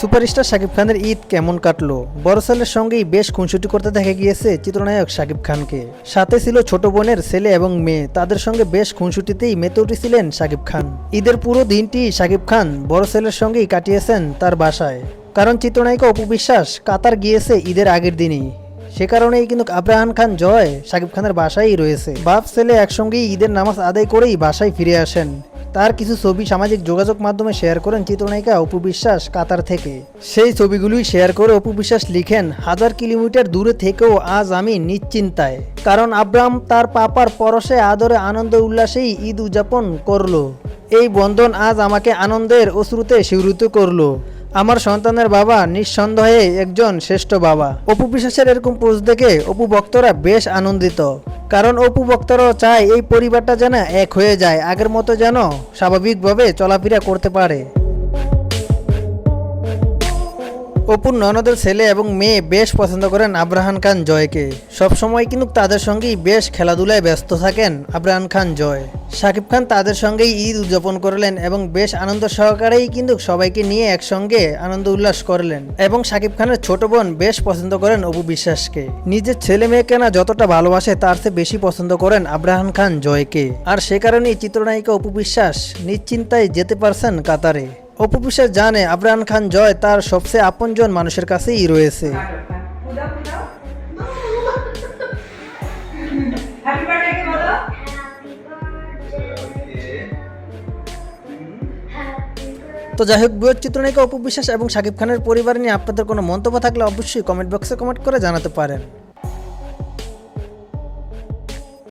Superstar Shakib খানের ঈদ কেমন কাটলো? বড় ছেলের সঙ্গেই বেশ খুনসুটি করতে দেখা গিয়েছে চিত্রনায়ক শাকিব খানকে। সাথে ছিল ছোট বোনের ছেলে এবং মেয়ে। তাদের সঙ্গে বেশ খুনসুটিতেই মেতে উঠেছিলেন শাকিব খান। ঈদের পুরো দিনটি শাকিব খান বড় ছেলের সঙ্গেই কাটিয়েছেন তার বাসায়। কারণ চিত্রনায়িকা অপু বিশ্বাস কাতার গিয়েছে ঈদের আগের দিনই। সে কারণেই কিন্তু আব্রাহান খান জয় শাকিব খানের বাসায় রয়েছে। বাপ ছেলে একসঙ্গেই ঈদের নামাজ আদায় করেই বাসায় ফিরে আসেন। তার কিছু ছবি সামাজিক যোগাযোগ মাধ্যমে শেয়ার করেন চিত্রনায়িকা অপু বিশ্বাস কাতার থেকে। সেই ছবিগুলোই শেয়ার করে অপু বিশ্বাস লিখেন, হাজার কিলোমিটার দূরে থেকেও আজ আমি নিশ্চিন্তায়। কারণ আব্রাহাম তার পাপার পরশে আদরে আনন্দ উল্লাসেই ঈদ উদযাপন করল। এই বন্ধন আজ আমাকে আনন্দের অশ্রুতে শিহরিত করল। আমার সন্তানের বাবা নিঃসন্দেহে একজন শ্রেষ্ঠ বাবা। অপু বিশ্বাসের এরকম পোস্ট দেখে অপু ভক্তরা বেশ আনন্দিত। কারণ অপু ভক্তরাও চায় এই পরিবারটা যেন এক হয়ে যায়, আগের মতো যেন স্বাভাবিকভাবে চলাফেরা করতে পারে। অপুর ননদের ছেলে এবং মেয়ে বেশ পছন্দ করেন আব্রাহান খান জয়কে। সবসময় কিন্তু তাদের সঙ্গেই বেশ খেলাধুলায় ব্যস্ত থাকেন আব্রাহান খান জয়। শাকিব খান তাদের সঙ্গেই ঈদ উদযাপন করলেন এবং বেশ আনন্দ সহকারেই কিন্তু সবাইকে নিয়ে একসঙ্গে আনন্দ উল্লাস করলেন এবং শাকিব খানের ছোট বোন বেশ পছন্দ করেন অপু বিশ্বাসকে। নিজের ছেলে মেয়েকে না যতটা ভালোবাসে তার চেয়ে বেশি পছন্দ করেন আব্রাহান খান জয়কে। আর সে কারণেই চিত্রনায়িকা অপু বিশ্বাস নিশ্চিন্তায় যেতে পারছেন কাতারে। অপু জানে আবরান খান জয় তার সবচেয়ে আপনজন মানুষের কাছেই রয়েছে। তো যাই হোক বৃহৎ চিত্রনায়িকা অপু বিশ্বাস এবং শাকিব খানের পরিবার নিয়ে আপনাদের কোনো মন্তব্য থাকলে অবশ্যই কমেন্ট বক্সে কমেন্ট করে জানাতে পারেন।